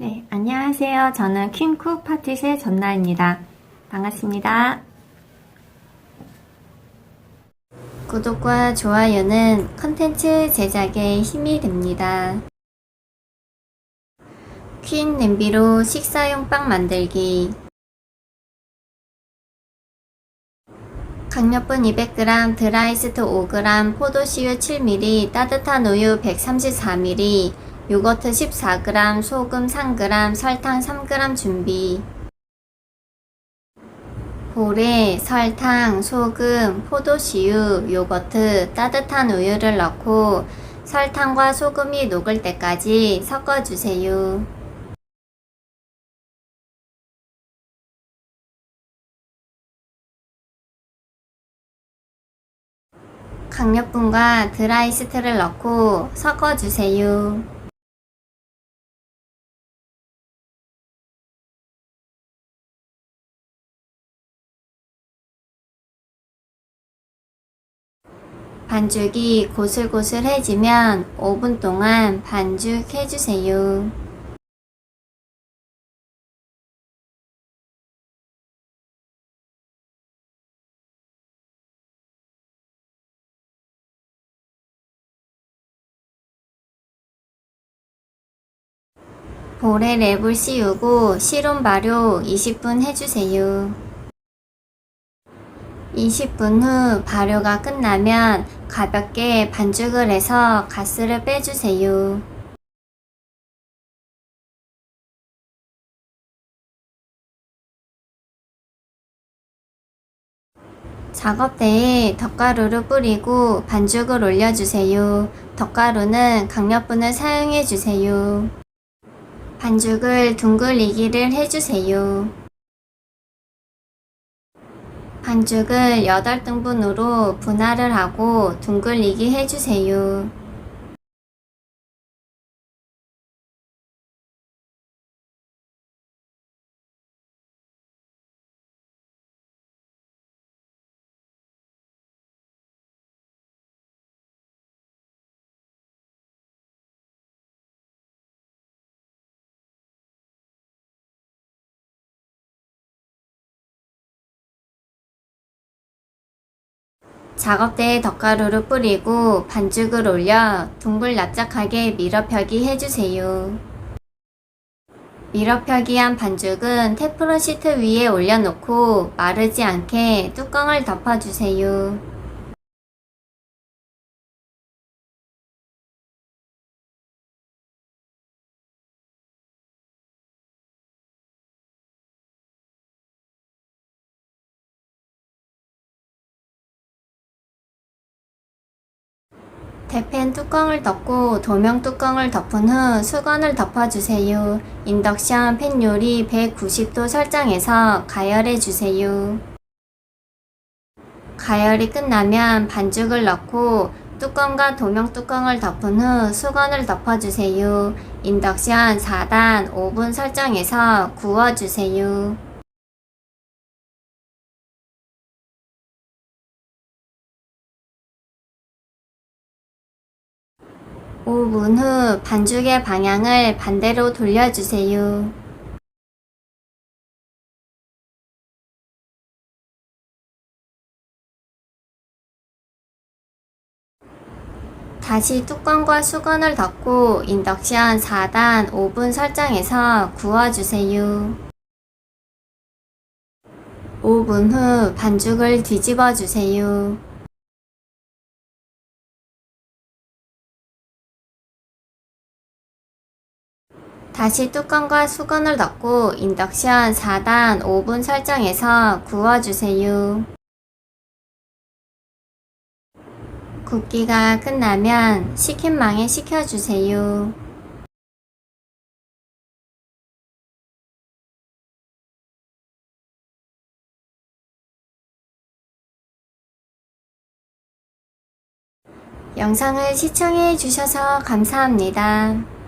네, 안녕하세요. 저는 퀸쿡 파티의 전나입니다. 반갑습니다. 구독과 좋아요는 컨텐츠 제작에 힘이 됩니다. 퀸 냄비로 식사용 빵 만들기 강력분 200g, 드라이스트 5g, 포도씨유 7ml, 따뜻한 우유 134ml, 요거트 14g, 소금 3g, 설탕 3g 준비. 볼에 설탕, 소금, 포도씨유, 요거트, 따뜻한 우유를 넣고 설탕과 소금이 녹을 때까지 섞어주세요. 강력분과 드라이스트를 넣고 섞어주세요. 반죽이 고슬고슬해지면 5분 동안 반죽해주세요. 볼에 랩을 씌우고 실온 발효 20분 해주세요. 20분 후 발효가 끝나면 가볍게 반죽을 해서 가스를 빼주세요. 작업대에 덧가루를 뿌리고 반죽을 올려주세요. 덧가루는 강력분을 사용해주세요. 반죽을 둥글리기를 해주세요. 반죽을 8등분으로 분할을 하고 둥글리기 해주세요. 작업대에 덧가루를 뿌리고 반죽을 올려 둥글 납작하게 밀어펴기 해주세요. 밀어펴기한 반죽은 테프론 시트 위에 올려놓고 마르지 않게 뚜껑을 덮어주세요. 대팬 뚜껑을 덮고 도명 뚜껑을 덮은 후 수건을 덮어주세요. 인덕션 팬 요리 190도 설정해서 가열해 주세요. 가열이 끝나면 반죽을 넣고 뚜껑과 도명 뚜껑을 덮은 후 수건을 덮어주세요. 인덕션 4단 5분 설정해서 구워주세요. 5분 후 반죽의 방향을 반대로 돌려주세요. 다시 뚜껑과 수건을 덮고 인덕션 4단 5분 설정해서 구워주세요. 5분 후 반죽을 뒤집어 주세요. 다시 뚜껑과 수건을 덮고 인덕션 4단 5분 설정해서 구워주세요. 굽기가 끝나면 식힌망에 식혀주세요. 영상을 시청해 주셔서 감사합니다.